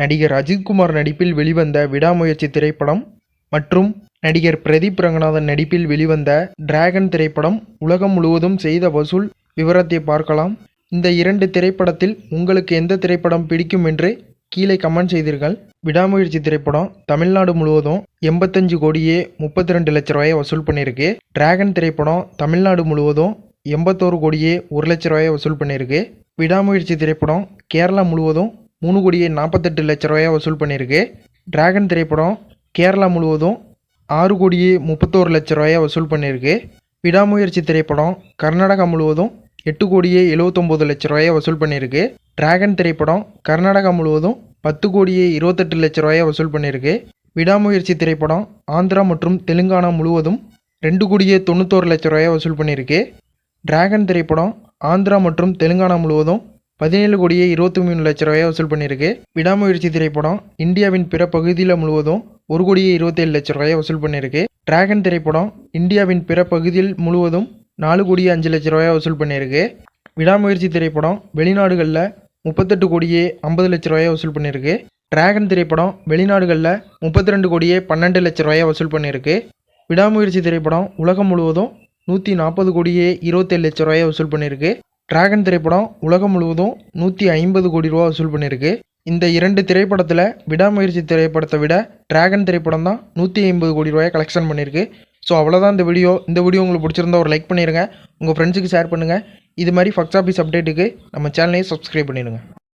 நடிகர் அஜித்குமார் நடிப்பில் வெளிவந்த விடாமுயற்சி திரைப்படம் மற்றும் நடிகர் பிரதீப் ரங்கநாதன் நடிப்பில் வெளிவந்த டிராகன் திரைப்படம் உலகம் முழுவதும் செய்த வசூல் விவரத்தை பார்க்கலாம். இந்த இரண்டு திரைப்படத்தில் உங்களுக்கு எந்த திரைப்படம் பிடிக்கும் என்று கீழே கமெண்ட் செய்தீர்கள். விடாமுயற்சி திரைப்படம் தமிழ்நாடு முழுவதும் எண்பத்தஞ்சு கோடியே முப்பத்தி ரெண்டு லட்ச ரூபாயை வசூல் பண்ணியிருக்கு. டிராகன் திரைப்படம் தமிழ்நாடு முழுவதும் எண்பத்தோரு கோடியே ஒரு லட்ச ரூபாயை வசூல் பண்ணியிருக்கு. விடாமுயற்சி திரைப்படம் கேரளா முழுவதும் மூணு கோடியே நாற்பத்தெட்டு லட்ச ரூபாயை வசூல் பண்ணியிருக்கு. டிராகன் திரைப்படம் கேரளா முழுவதும் ஆறு கோடியே முப்பத்தோரு லட்ச ரூபாயை வசூல் பண்ணியிருக்கு. விடாமுயற்சி திரைப்படம் கர்நாடகா முழுவதும் எட்டு கோடியே எழுவத்தொம்போது லட்ச ரூபாயை வசூல் பண்ணியிருக்கு. டிராகன் திரைப்படம் கர்நாடகா முழுவதும் பத்து கோடியே இருபத்தெட்டு லட்ச ரூபாயை வசூல் பண்ணியிருக்கு. விடாமுயற்சி திரைப்படம் ஆந்திரா மற்றும் தெலுங்கானா முழுவதும் ரெண்டு கோடியே தொண்ணூத்தோரு லட்ச ரூபாயை வசூல் பண்ணியிருக்கு. டிராகன் திரைப்படம் ஆந்திரா மற்றும் தெலுங்கானா முழுவதும் பதினேழு கோடியே இருபத்தி மூணு லட்ச ரூபாயை வசூல் பண்ணியிருக்கு. விடாமுயற்சி திரைப்படம் இந்தியாவின் பிற பகுதியில் முழுவதும் ஒரு கோடியே இருபத்தேழு லட்ச ரூபாயை வசூல் பண்ணியிருக்கு. டிராகன் திரைப்படம் இந்தியாவின் பிற பகுதியில் முழுவதும் நாலு கோடியே அஞ்சு லட்ச ரூபாயை வசூல் பண்ணியிருக்கு. விடாமுயற்சி திரைப்படம் வெளிநாடுகளில் முப்பத்தெட்டு கோடியே ஐம்பது லட்ச ரூபாயை வசூல் பண்ணியிருக்கு. டிராகன் திரைப்படம் வெளிநாடுகளில் முப்பத்தி ரெண்டு கோடியே பன்னெண்டு லட்ச ரூபாயை வசூல் பண்ணியிருக்கு. விடாமுயற்சி திரைப்படம் உலகம் முழுவதும் நூற்றி நாற்பது கோடியே இருபத்தேழு லட்ச ரூபாயை வசூல் பண்ணியிருக்கு. டிராகன் திரைப்படம் உலகம் முழுவதும் நூற்றி ஐம்பது கோடி ரூபா வசூல் பண்ணியிருக்கு. இந்த இரண்டு திரைப்படத்தில் விடாமுயற்சி திரைப்படத்தை விட டிராகன் திரைப்படம் தான் நூற்றி ஐம்பது கோடி ரூபாயை கலெக்ஷன் பண்ணியிருக்கு. ஸோ அவ்வளோதான் இந்த வீடியோ இந்த வீடியோ உங்களுக்கு பிடிச்சிருந்தா ஒரு லைக் பண்ணிடுங்க உங்கள் ஃப்ரெண்ட்ஸுக்கு ஷேர் பண்ணுங்கள் இது மாதிரி ஃபக்ஸ் ஆஃபீஸ் அப்டேட்டுக்கு நம்ம சேனலையும் சப்ஸ்கிரைப் பண்ணிடுங்க.